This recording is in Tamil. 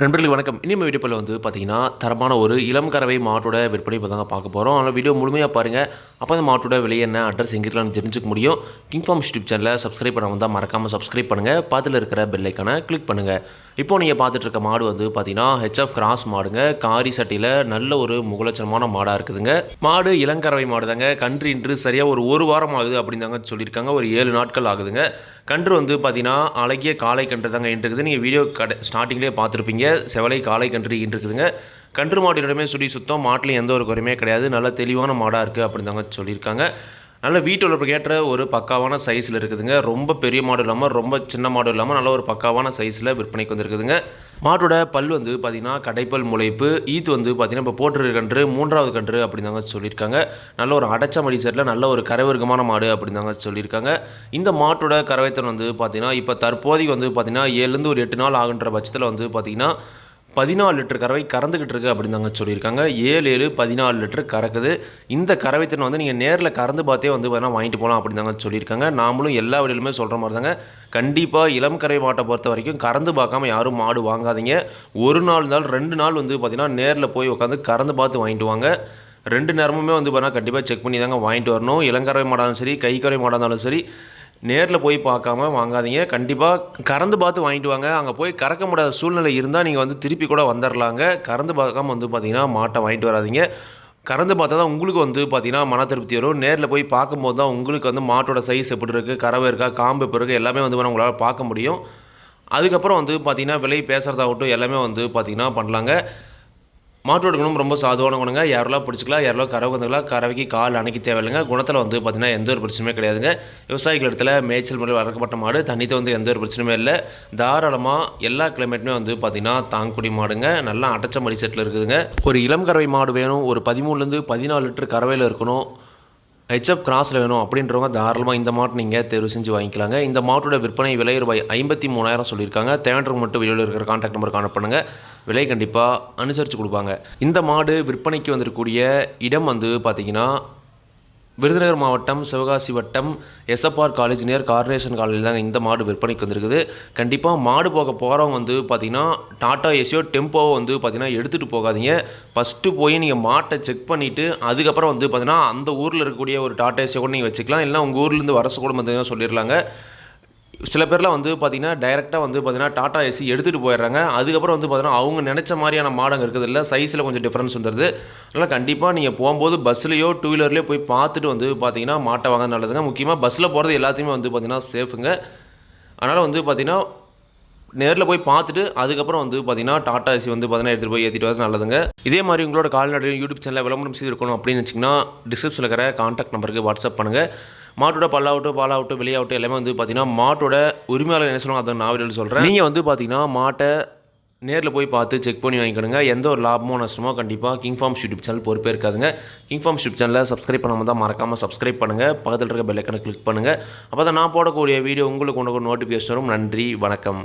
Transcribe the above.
நண்பர்களுக்கு வணக்கம். இனிமே வீடியோவில் வந்து பார்த்தீங்கன்னா தரமான ஒரு இளம் கறவை மாட்டோட விற்பனை இப்போ தாங்க பார்க்க போகிறோம் ஆனால் வீடியோ முழுமையாக பாருங்கள் அப்போ அந்த மாட்டோட விலை என்ன அட்ரஸ் எங்கிருக்கலாம்னு தெரிஞ்சுக்க முடியும். கிங் ஃபார்ம் யூடியூப் சேனலை சப்ஸ்கிரைப் பண்ண வந்தால் மறக்காமல் சப்ஸ்கிரைப் பண்ணுங்கள் பாத்தில் இருக்கிற பெல்லைக்கான கிளிக் பண்ணுங்கள் இப்போ நீங்கள் பார்த்துட்டு இருக்க மாடு வந்து பார்த்தீங்கன்னா ஹெச்எஃப் கிராஸ் மாடுங்க. காரி சட்டியில் நல்ல ஒரு முகலட்சணமான மாடாக இருக்குதுங்க. மாடு இளங்கறவை மாடு தாங்க கன்று இன்று சரியாக ஒரு ஒரு வாரம் ஆகுது அப்படின்னு தாங்க சொல்லியிருக்காங்க. ஒரு ஏழு நாட்கள் ஆகுதுங்க. கன்று வந்து பார்த்தீங்கன்னா அழகிய காளை கன்று தாங்க இருக்குது நீங்கள் வீடியோ கடை ஸ்டார்டிங்லேயே பார்த்துருப்பீங்க. செவலை காளை கன்று இருக்குதுங்க கன்று மாட்டினுடமே சுடி சுத்தம் மாட்டில் எந்த ஒரு குறையுமே கிடையாது. நல்ல தெளிவான மாடாக இருக்குது அப்படின்னு தாங்க சொல்லியிருக்காங்க. நல்ல வீட்டு வளர்ப்புக்கு ஏற்ற ஒரு பக்காவான சைஸில் இருக்குதுங்க. ரொம்ப பெரிய மாடு இல்லாமல் ரொம்ப சின்ன மாடு இல்லாமல் நல்ல ஒரு பக்காவான சைஸில் விற்பனைக்கு வந்திருக்குதுங்க. மாட்டோட பல் வந்து பார்த்திங்கன்னா கடைப்பல் முளைப்பு ஈத்து வந்து பார்த்திங்கன்னா இப்போ போட்டுருக்க கன்று மூன்றாவது கன்று அப்படின்னு தாங்க சொல்லியிருக்காங்க. நல்ல ஒரு அடைச்ச மடி செட்டில் நல்ல ஒரு கரைவர்க்கமான மாடு அப்படின்னு தாங்க சொல்லியிருக்காங்க. இந்த மாட்டோட கறவைத்தன் வந்து பார்த்திங்கன்னா இப்போ தற்போதைக்கு வந்து பார்த்திங்கன்னா ஏழுலேருந்து ஒரு எட்டு நாள் ஆகுன்ற பட்சத்தில் வந்து பார்த்திங்கன்னா பதினாலு லிட்டர் கறவை கறந்துக்கிட்டு இருக்கு அப்படின்னு தாங்க சொல்லியிருக்காங்க. ஏழு ஏழு பதினாலு லிட்டர் கறக்குது. இந்த கறவைத்திறன் வந்து நீங்கள் நேரில் கறந்து பார்த்தே வந்து வேணால் வாங்கிட்டு போகலாம் அப்படின்னு தாங்க சொல்லியிருக்காங்க. நாமளும் எல்லா வழியிலுமே சொல்கிற மாதிரி தாங்க. கண்டிப்பாக இளம் கறவை மாட்டை பொறுத்த வரைக்கும் கறந்து பார்க்காம யாரும் மாடு வாங்காதீங்க. ஒரு நாள் நாள் ரெண்டு நாள் வந்து பார்த்திங்கன்னா நேரில் போய் உட்காந்து கறந்து பார்த்து வாங்கிட்டு வாங்க. ரெண்டு நேரமுமே வந்து பார்த்தீங்கன்னா கண்டிப்பாக செக் பண்ணி தாங்க வாங்கிட்டு வரணும். இளங்கறவை மாடாலும் சரி கை கறவை மாடாக இருந்தாலும் சரி நேரில் போய் பார்க்காம வாங்காதீங்க. கண்டிப்பாக கறந்து பார்த்து வாங்கிட்டு வாங்க. அங்கே போய் கறக்க முடியாத சூழ்நிலை இருந்தால் நீங்கள் வந்து திருப்பி கூட வந்துடலாங்க கறந்து பார்க்காம வந்து பார்த்தீங்கன்னா மாட்டை வாங்கிட்டு வராதீங்க. கறந்து பார்த்தா தான் உங்களுக்கு வந்து பார்த்திங்கன்னா மன திருப்தி வரும். நேரில் போய் பார்க்கும்போது தான் உங்களுக்கு வந்து மாட்டோட சைஸ் எப்படி இருக்குது கறவை இருக்கா காம்பு எப்படி இருக்குது எல்லாமே வந்து உங்களால் பார்க்க முடியும். அதுக்கப்புறம் வந்து பார்த்திங்கன்னா விலை பேசுகிறதாகட்டும் எல்லாமே வந்து பார்த்திங்கன்னா பண்ணலாங்க. மாட்டோட குணம் ரொம்ப சாதுவான குணங்க. யாரெல்லாம் பிடிச்சிக்கலாம் யாரெல்லாம் கறவை வந்துக்கலாம் கறவைக்கு கால் அணைக்க தேவையில்லைங்க. குணத்தில் வந்து பார்த்திங்கன்னா எந்த ஒரு பிரச்சனையுமே கிடையாதுங்க. விவசாயிகள் இடத்துல மேய்ச்சல் முறையில் வளர்க்கப்பட்ட மாடு தண்ணித்தை வந்து எந்த ஒரு பிரச்சனையுமே இல்லை. தாராளமாக எல்லா கிளைமேட்டுமே வந்து பார்த்திங்கன்னா தாங்குடி மாடுங்க. நல்லா அடைச்ச மடி செட்டில் இருக்குதுங்க. ஒரு இளம் கறவை மாடு வேணும். ஒரு பதிமூணுலேருந்து பதினாலு லிட்டர் கறவையில் இருக்கணும். ஹெச்எப் கிராஸில் வேணும் அப்படின்றவங்க தாராளமாக இந்த மாட்டு நீங்கள் தேர்வு செஞ்சு வாங்கிக்கலாங்க. இந்த மாட்டோட விற்பனை விலை ரூபாய் ஐம்பத்தி மூணாயிரம் சொல்லியிருக்காங்க. தேவைன்றவங்க மட்டும் வெளியில் இருக்கிற கான்டாக்ட் நம்பர் காண பண்ணுங்கள் விலை கண்டிப்பாக அனுசரித்து கொடுப்பாங்க. இந்த மாடு விற்பனைக்கு வந்திருக்கக்கூடிய இடம் வந்து பார்த்திங்கன்னா விருதுநகர் மாவட்டம் சிவகாசி வட்டம் SFR college near Carnation college தாங்க இந்த மாடு விற்பனைக்கு வந்திருக்குது. கண்டிப்பாக மாடு போக போகிறவங்க வந்து பார்த்திங்கன்னா டாட்டா ஏசியோ டெம்போவோ வந்து பார்த்திங்கன்னா எடுத்துகிட்டு போகாதீங்க. ஃபஸ்ட்டு போய் நீங்கள் மாட்டை செக் பண்ணிவிட்டு அதுக்கப்புறம் வந்து பார்த்திங்கன்னா அந்த ஊரில் இருக்கக்கூடிய ஒரு டாட்டா ஏசியோ கூட நீங்கள் வச்சுக்கலாம். இல்லைனா உங்கள் ஊர்லேருந்து வரசு கூட வந்து சொல்லிடலாங்க. சில பேர்லாம் வந்து பார்த்திங்கன்னா டைரெக்டாக வந்து பார்த்திங்கன்னா டாட்டா ஏசி எடுத்துகிட்டு போயிடுறாங்க. அதுக்கப்புறம் வந்து பார்த்திங்கன்னா அவங்க நினச்ச மாதிரியான மாடங்க இருக்குது இல்லை சைஸில் கொஞ்சம் டிஃப்ரென்ஸ் வந்துடுது அதனால் கண்டிப்பாக நீங்கள் போகும்போது பஸ்லேயோ டூ வீலர்லேயோ போய் பார்த்துட்டு வந்து பார்த்திங்கன்னா மாட்டை வாங்க நல்லதுங்க. முக்கியமாக பஸ்ஸில் போகிறது எல்லாத்தையுமே வந்து பார்த்திங்கன்னா சேஃபுங்க அதனால் வந்து பார்த்திங்கன்னா நேரில் போய் பார்த்துட்டு அதுக்கப்புறம் வந்து பார்த்தீங்கன்னா டாட்டா ஏசி வந்து பார்த்தீங்கன்னா எடுத்துகிட்டு போய் ஏற்றிட்டு வரது நல்லதுங்க. இதே மாதிரி உங்களோட கால்நடையும் யூடியூப் சேனலில் விளம்பரம் செய்திருக்கணும் அப்படின்னு வச்சிங்கன்னா டிஸ்கிரிப்ஷனில் இருக்கிற கான்டாக்ட் நம்பருக்கு வாட்ஸ்அப் பண்ணுங்கள் மாட்டோட பல்லாவட்டும் பாலாவட்டும் வெளியாகட்டும் எல்லாமே வந்து பார்த்தீங்கன்னா மாட்டோட உரிமையாளர் என்ன சொல்லுவாங்க அதை நான் வீடியோவில் சொல்கிறேன் நீங்கள் வந்து பார்த்தீங்கன்னா மாட்டை நேரில் போய் பார்த்து செக் பண்ணி வாங்கிக்கணுங்க. எந்த ஒரு லாபமோ நஷ்டமோ கண்டிப்பாக கிங் ஃபார்ம் யூடியூப் சேனல் பொறுப்பே இருக்காதுங்க. கிங் ஃபார்ம் யூடியூப் சேனலில் சப்ஸ்கிரைப் பண்ணாமல் தான் மறக்காமல் சப்ஸ்கிரைப் பண்ணுங்கள் பக்கத்தில் இருக்க பெல்லைக்கனை கிளிக் பண்ணுங்கள் அப்போ தான் நான் போடக்கூடிய வீடியோ உங்களுக்கு கொண்டு நோட்டிஃபிகேஷன் வரும். நன்றி வணக்கம்.